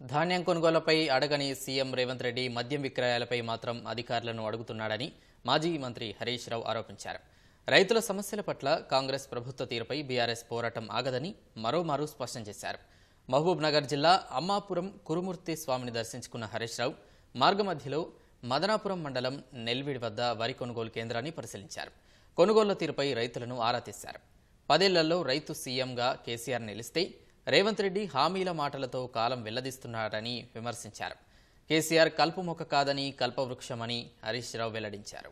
ధాన్యం కొనుగోలుపై అడగని సీఎం రేవంత్ రెడ్డి మద్యం విక్రయాలపై మాత్రం అధికారులను అడుగుతున్నాడని మాజీ మంత్రి హరీష్ రావు ఆరోపించారు. రైతుల సమస్యల పట్ల కాంగ్రెస్ ప్రభుత్వ తీరుపై బీఆర్ఎస్ పోరాటం ఆగదని మరోమారు స్పష్టం చేశారు. మహబూబ్ నగర్ జిల్లా అమ్మాపురం కురుమూర్తి స్వామిని దర్శించుకున్న హరీష్ రావు మార్గమధ్యలో మదనాపురం మండలం నెల్విడి వద్ద వరి కొనుగోలు కేంద్రాన్ని పరిశీలించారు. కొనుగోళ్ళ తీరుపై రైతులను ఆరా తీశారు. పదేళ్ళలో రైతు సీఎంగా కేసీఆర్ నిలిస్తే రేవంత్ రెడ్డి హామీల మాటలతో కాలం వెల్లదిస్తున్నారని విమర్శించారు. కేసీఆర్ కల్పమొక్క కాదని కల్పవృక్షమని హరీష్ రావు వెల్లడించారు.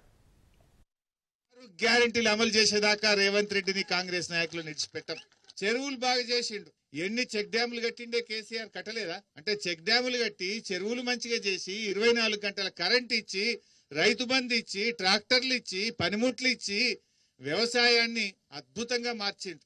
గ్యారంటీలు గ్యారెంటీలు అమలు చేసేదాకా రేవంత్ రెడ్డిని కాంగ్రెస్ నాయకులు నిడిచిపెట్టం చెరువులు బాగా చేసిండు. ఎన్ని చెక్ డ్యాములు కట్టిండే కేసీఆర్ కట్టలేదా? అంటే చెక్ డ్యాములు కట్టి చెరువులు మంచిగా చేసి ఇరవై నాలుగు గంటల కరెంట్ ఇచ్చి రైతు బంధు ఇచ్చి ట్రాక్టర్లు ఇచ్చి పనిముట్లు ఇచ్చి వ్యవసాయాన్ని అద్భుతంగా మార్చిండు.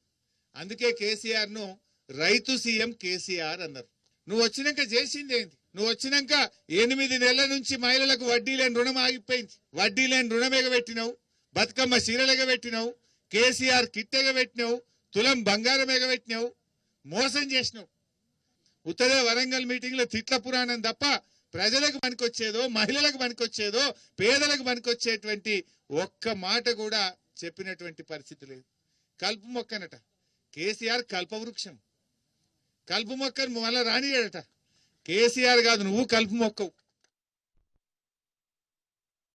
అందుకే కేసీఆర్ను రైతు సీఎం కేసీఆర్ అన్నారు. నువ్వు వచ్చినాక చేసింది ఏంటి నువ్వు వచ్చినాక ఎనిమిది నెలల నుంచి మహిళలకు వడ్డీ లేని రుణం ఆగిపోయింది. వడ్డీ లేని రుణం ఎగబెట్టినావు. బతుకమ్మ చీరలు ఎగబెట్టినావు. కేసీఆర్ కిట్ ఎగబెట్టినావు. తులం బంగారం ఎగబెట్టినావు. మోసం చేసినావు. ఉత్తరే వరంగల్ మీటింగ్లో తిట్ల పురాణం తప్ప ప్రజలకు పనికొచ్చేదో మహిళలకు పనికొచ్చేదో పేదలకు పనికొచ్చేటువంటి ఒక్క మాట కూడా చెప్పినటువంటి పరిస్థితి లేదు. కలుపు మొక్కనట. కేసీఆర్ కల్పవృక్షం. కలుపు మొక్కను మళ్ళా రానియాడట కేసీఆర్ కాదు నువ్వు కలుపు మొక్కవు.